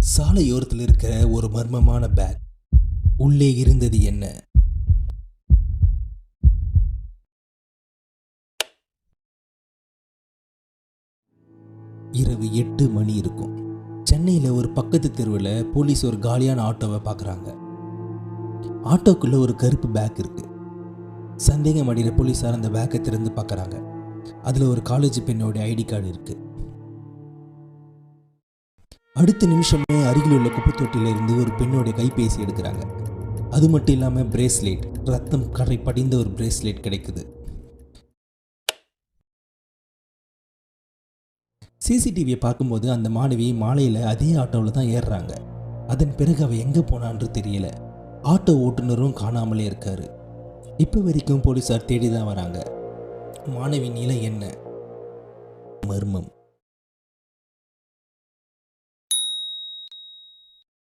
சாலையோரத்தில் இருக்கிற ஒரு மர்மமான பேக் உள்ளே இருந்தது என்ன? இரவு எட்டு மணி இருக்கும். சென்னையில் ஒரு பக்கத்து தெருவில் போலீஸ் ஒரு காலியான ஆட்டோவை பார்க்குறாங்க ஆட்டோக்குள்ளே ஒரு கருப்பு பேக் இருக்கு. சந்தேகம் அடைகிற போலீஸார் அந்த பேக்கை திறந்து பார்க்குறாங்க அதில் ஒரு காலேஜ் பெண்ணோடைய ஐடி கார்டு இருக்குது அடுத்த நிமிஷமே அருகில் உள்ள குப்பைத்தொட்டிலிருந்து ஒரு பெண்ணுடைய கைபேசி எடுக்கிறாங்க. அது மட்டும் இல்லாமல் பிரேஸ்லெட் ரத்தம் கரை படிந்த ஒரு பிரேஸ்லெட் கிடைக்குது. சிசிடிவியை பார்க்கும்போது அந்த மாணவி மாலையில் அதே ஆட்டோவில் தான் ஏறுறாங்க. அதன் பிறகு அவள் எங்கே போனான்னு தெரியல. ஆட்டோ ஓட்டுநரும் காணாமலே இருக்காரு. இப்போ வரைக்கும் போலீஸார் தேடி தான் வராங்க. மாணவி நிலை என்ன? மர்மம்.